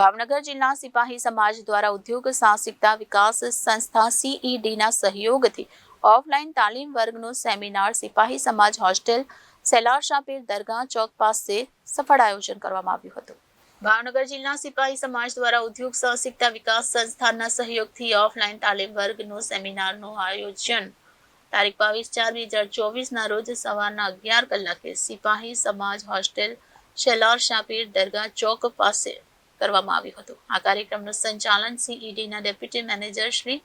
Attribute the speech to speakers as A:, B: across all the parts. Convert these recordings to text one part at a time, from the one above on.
A: ભાવનગર જિલ્લા સિપાહી સમાજ દ્વારા ઉદ્યોગ સાહસિકતા વિકાસ સંસ્થા સીઈડીના સહયોગથી ઓફલાઈન તાલીમ વર્ગનો સેમિનાર સિપાહી સમાજ હોસ્ટેલ સેલાર શાપીર દરગાહ ચોક પાસે સફળ આયોજન કરવામાં આવ્યું હતું. ભાવનગર જિલ્લા સિપાહી સમાજ દ્વારા ઉદ્યોગ સાહસિકતા વિકાસ સંસ્થાના સહયોગથી ઓફલાઈન તાલીમ વર્ગનું સેમિનારનું આયોજન તારીખ બાવીસ ચાર બે હજાર ચોવીસના રોજ સવારના અગિયાર કલાકે સિપાહી સમાજ હોસ્ટેલ શેલાર શાપીર દરગાહ ચોક પાસે કરવામાં આવ્યું હતું. આ કાર્યક્રમનું સંચાલન સીઈડીના ડેપ્યુટી મેનેજર શ્રી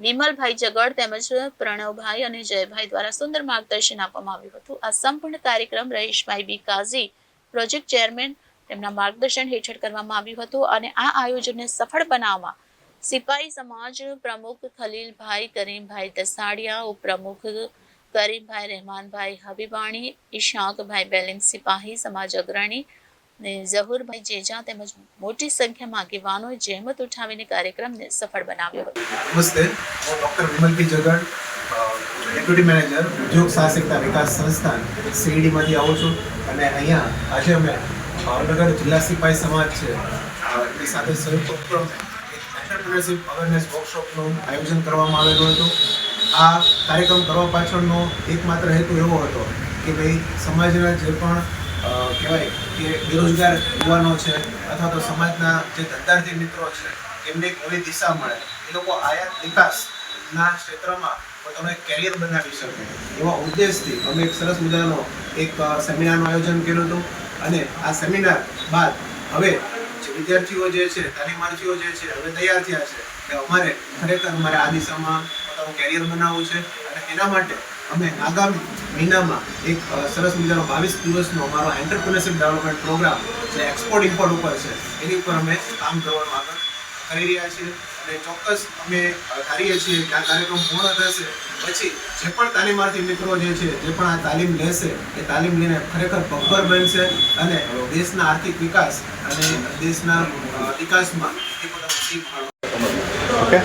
A: વિમલભાઈ જગડ તેમજ પ્રણવભાઈ અને જયભાઈ દ્વારા સુંદર માર્ગદર્શન આપવામાં આવ્યું હતું. આ સંપૂર્ણ કાર્યક્રમ રહીશભાઈ બી કાઝી, પ્રોજેક્ટ ચેરમેન, તેમના માર્ગદર્શન હેઠળ કરવામાં આવ્યું હતું અને આ આયોજનને સફળ બનાવવામાં સિપાહી સમાજ પ્રમુખ ખલીલભાઈ કરીમભાઈ દસાડિયા, ઉપપ્રમુખ કરીમભાઈ રહેમાનભાઈ હબીબાણી ઈશાકભાઈ બેલિંગ સિપાહી, સમાજ અગ્રણી ને ઝહુરભાઈ જેજા તેમજ મોટી સંખ્યામાં આગેવાનોએ જહેમત ઉઠાવીને કાર્યક્રમને સફળ બનાવ્યો હતો.
B: નમસ્તે. હું doctor Vimalbhai Jagad deputy manager, ઉદ્યોગ સાહસિકતા વિકાસ સંસ્થાન સીડીમાંથી આવું છું અને અહીંયા આજે અમે ભાવનગર જિલ્લા સિપાઈ સમાજ છે. એની સાથે સંયુક્ત ઉપક્રમે અવેરનેસ વર્કશોપનું આયોજન કરવામાં આવેલું હતું. આ કાર્યક્રમ કરવા પાછળનો એકમાત્ર હેતુ એવો હતો કે ભાઈ સમાજના જે પણ કહેવાય કે બેરોજગાર યુવાનો છે અથવા તો સમાજના જે ધંધાર્થી મિત્રો છે, એમને એક નવી દિશા મળે. એ લોકો આયાત નિકાસના ક્ષેત્રમાં પોતાનું એક કેરિયર બનાવી શકે. એવા ઉદ્દેશથી અમે એક સરસ મજાનો એક સેમિનારનું આયોજન કર્યું હતું અને આ સેમિનાર બાદ હવે જે વિદ્યાર્થીઓ જે છે તાલીમાર્થીઓ જે છે, હવે તૈયાર થયા છે કે અમારે ખરેખર અમારે આ દિશામાં પોતાનું કેરિયર બનાવવું છે અને એના માટે અમે આગામી મહિનામાં એક સરસ મજાનો બાવીસ દિવસનો અમારો એન્ટરપ્રિનરશિપ ડેવલપમેન્ટ પ્રોગ્રામ જે એક્સપોર્ટ ઇમ્પોર્ટ ઉપર છે એની ઉપર અમે કામ કરવાનું આગળ કરી રહ્યા છીએ અને ચોક્કસ અમે ધારીએ છીએ કે આ કાર્યક્રમ પૂર્ણ થશે. પછી જે પણ તાલીમાર્થી મિત્રો જે છે જે પણ આ તાલીમ લેશે એ તાલીમ લઈને ખરેખર પગભર બનશે અને દેશના આર્થિક વિકાસ અને દેશના વિકાસમાં એ પોતાનું
C: ઓકે.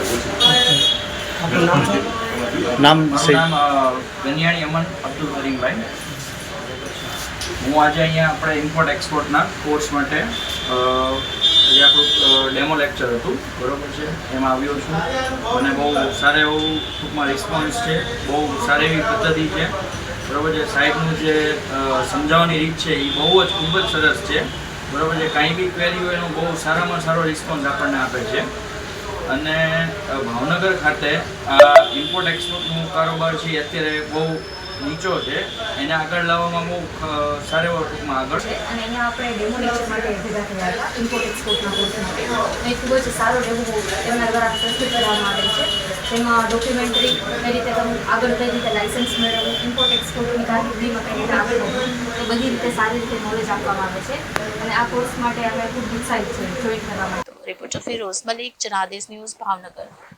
C: નામ
D: નામ ગનિયાણી અમન અબ્દુલ કરીમભાઈ. હું આજે અહીંયા આપણે ઇમ્પોર્ટ એક્સપોર્ટના કોર્સ માટે જે આપણું ડેમો લેક્ચર હતું. બરોબર છે? એમાં આવ્યો છું. અને બહુ સારા એવું ટૂંકમાં રિસ્પોન્સ છે. બહુ સારી એવી પદ્ધતિ છે. બરોબર છે? સાહેબનું જે સમજાવવાની રીત છે એ બહુ જ ખૂબ જ સરસ છે. બરોબર છે? કાંઈ બી ક્વેરી હોય એનો બહુ સારામાં સારો રિસ્પોન્સ આપણને આપે છે. અને ભાવનગર ખાતે આ ઇમ્પોર્ટ એક્સપોર્ટનો કારોબાર છે અત્યારે બહુ નીચો છે. એને આગળ લાવવામાં બહુ સારો એવો ટૂંકમાં આગળ.
E: છે અને અહીંયા આપણે ડેમો લેક્ચર માટે ભેગા થયા હતા ઇમ્પોર્ટ એક્સપોર્ટના કોર્સ માટે. અને ખૂબ જ સારો ડેમો તેમના દ્વારા પ્રસ્તુત કરવામાં આવેલ છે. તેમાં ડોક્યુમેન્ટરી કઈ રીતે તમે આગળ કઈ રીતે લાઇસન્સ મેળવવું ઇમ્પોર્ટ એક્સપોર્ટની કારકિર્દીમાં કઈ રીતે આગળ વધવું, તો બધી રીતે સારી રીતે નોલેજ આપવામાં આવે છે. અને આ કોર્સ માટે અમે ખૂબ ઉત્સાહિત છે જોઈન કરવા માટે.
A: Reporter Firoz Malik Janadesh news Bhavnagar.